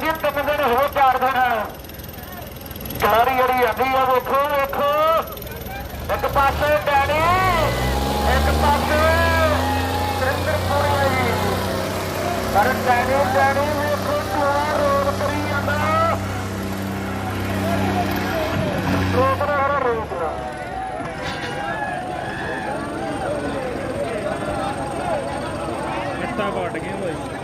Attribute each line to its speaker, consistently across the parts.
Speaker 1: ਕਰਾਂਗੇ ਤਿੰਨ ਦਿਨ ਹੋਰ ਚਾਰ ਦਿਨ। ਸਾਰੀ ਜਿਹੜੀ ਅੱਡੀ ਆ ਵੇਖੋ ਵੇਖੋ ਇੱਕ ਪਾਸੇ ਡੈਡੀ, ਇੱਕ ਪਾਸੇ ਸਿੰਦਰਪੁਰੀ ਆਈ ਪਰ ਡੈਣੀ ਡੈਣੀ ਵੇਖੋ ਚੋਰ ਰੋਡ ਪਰੀ ਜਾਂਦਾ। ਰੋਡ ਦਾ ਰੋਡ
Speaker 2: ਦਾ ਵੱਟ ਗਿਆ ਹੋਈ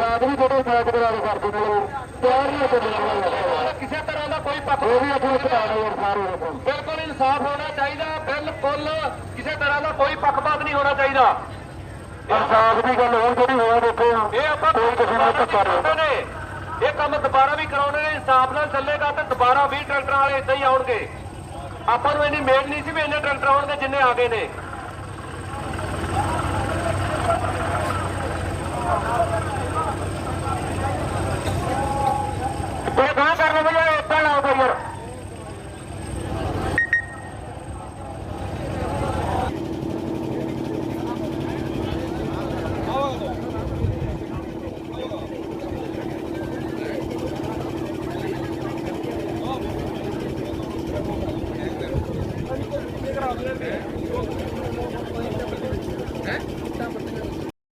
Speaker 1: ਰਾਤ ਵੀ ਜਿਹੜੇ ਮੈਚ ਕਰਾ ਕੇ ਕਰਦੇ ਨੇ ਤਿਆਰ ਨਹੀਂ ਹੋ ਕਿਸੇ ਤਰ੍ਹਾਂ ਦਾ ਕੋਈ ਪੱਖ ਉਹ ਵੀ ਆਪਣੇ ਹੋਰ ਸਾਰੇ ਲੋਕਾਂ ਬਿਲਕੁਲ ਇਨਸਾਫ ਹੋਣਾ ਚਾਹੀਦਾ ਬਿਲਕੁਲ ਕਿਸੇ ਤਰ੍ਹਾਂ ਦਾ ਕੋਈ ਪੱਖਪਾਤ ਨਹੀਂ ਹੋਣਾ ਚਾਹੀਦਾ। ਇਨਸਾਫ ਦੀ ਗੱਲ ਹੋਰ ਜਿਹੜੀ ਹੋਇਆ ਦੇਖੋ ਇਹ ਆਪਾਂ ਕੋਈ ਕਿਸੇ ਨਾਲ ਧੱਕਾ ਨਹੀਂ ਇਹ ਕੰਮ ਦੁਬਾਰਾ ਵੀ ਕਰਾਉਣੇ ਨੇ ਇਨਸਾਫ ਨਾਲ ਚੱਲੇਗਾ ਤੇ ਦੁਬਾਰਾ ਵੀ ਟਰੈਕਟਰਾਂ ਵਾਲੇ ਇਦਾਂ ਹੀ ਆਉਣਗੇ। ਆਪਾਂ ਨੂੰ ਇੰਨੀ ਮੇਲ ਨਹੀਂ ਸੀ ਵੀ ਇੰਨੇ ਟਰੈਕਟਰ ਆਉਣਗੇ ਜਿੰਨੇ ਆ ਗਏ ਨੇ। Thank you.